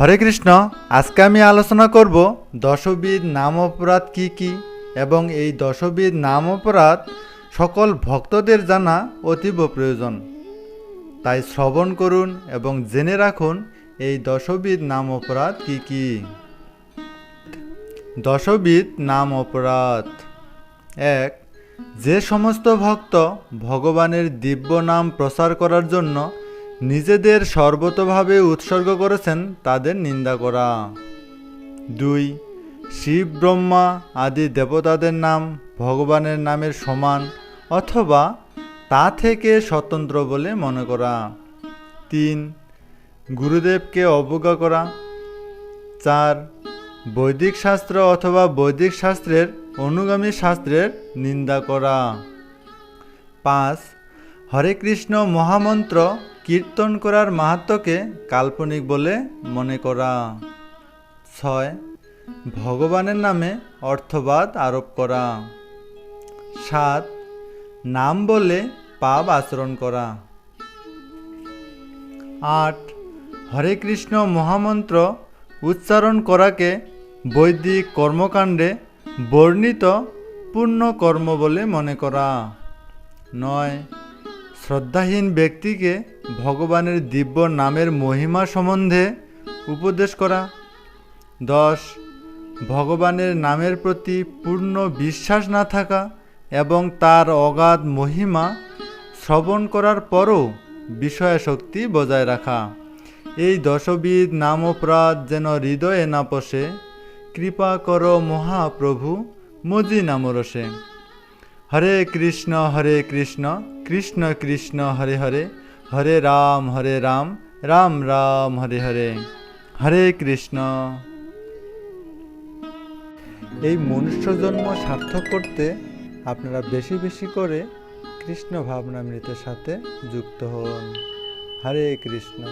হরে কৃষ্ণ, আজকে আমি আলোচনা করব দশবিধ নাম অপরাধ কি কি এবং এই দশবিধ নাম অপরাধ সকল ভক্তদের জানা অতীব প্রয়োজন। তাই শ্রবণ করুন এবং জেনে রাখুন এই দশবিধ নাম অপরাধ কি কি। দশবিধ নাম অপরাধ। এক, যে সমস্ত ভক্ত ভগবানের দিব্য নাম প্রচার করার জন্য নিজেদের সর্বতভাবে উৎসর্গ করেছেন তাদের নিন্দা করা। দুই, শিব, ব্রহ্মা আদি দেবতাদের নাম ভগবানের নামের সমান অথবা তা থেকে স্বতন্ত্র বলে মনে করা। তিন, গুরুদেবকে অবজ্ঞা করা। চার, বৈদিক শাস্ত্র অথবা বৈদিক শাস্ত্রের অনুগামী শাস্ত্রের নিন্দা করা। পাঁচ হরে কৃষ্ণ মহামন্ত্র কীর্তন করার মাহাত্মকে কাল্পনিক বলে মনে করা। ছয়, ভগবানের নামে অর্থবাদ আরোপ করা। সাত, নাম বলে পাপ আচরণ করা। আট, হরে কৃষ্ণ মহামন্ত্র উচ্চারণ করাকে বৈদিক কর্মকাণ্ডে বর্ণিত পূর্ণ কর্ম বলে মনে করা। নয় শ্রদ্ধাহীন ব্যক্তিকে ভগবানের দিব্য নামের মহিমা সম্বন্ধে উপদেশ করা। দশ, ভগবানের নামের প্রতি পূর্ণ বিশ্বাস না থাকা এবং তার অগাধ মহিমা শ্রবণ করার পরও বিষয়াশক্তি বজায় রাখা। এই দশবিধ নাম অপরাধ যেন হৃদয়ে না পশে, কৃপা কর মহাপ্রভু মজি নামরসে হরে কৃষ্ণ হরে কৃষ্ণ। কৃষ্ণ কৃষ্ণ হরে হরে হরে রাম হরে রাম রাম রাম, হরে হরে হরে কৃষ্ণ। এই মনুষ্য জন্ম সার্থক করতে আপনারা বেশি বেশি করে কৃষ্ণ ভাবনামৃতের সাথে যুক্ত হন। হরে কৃষ্ণ।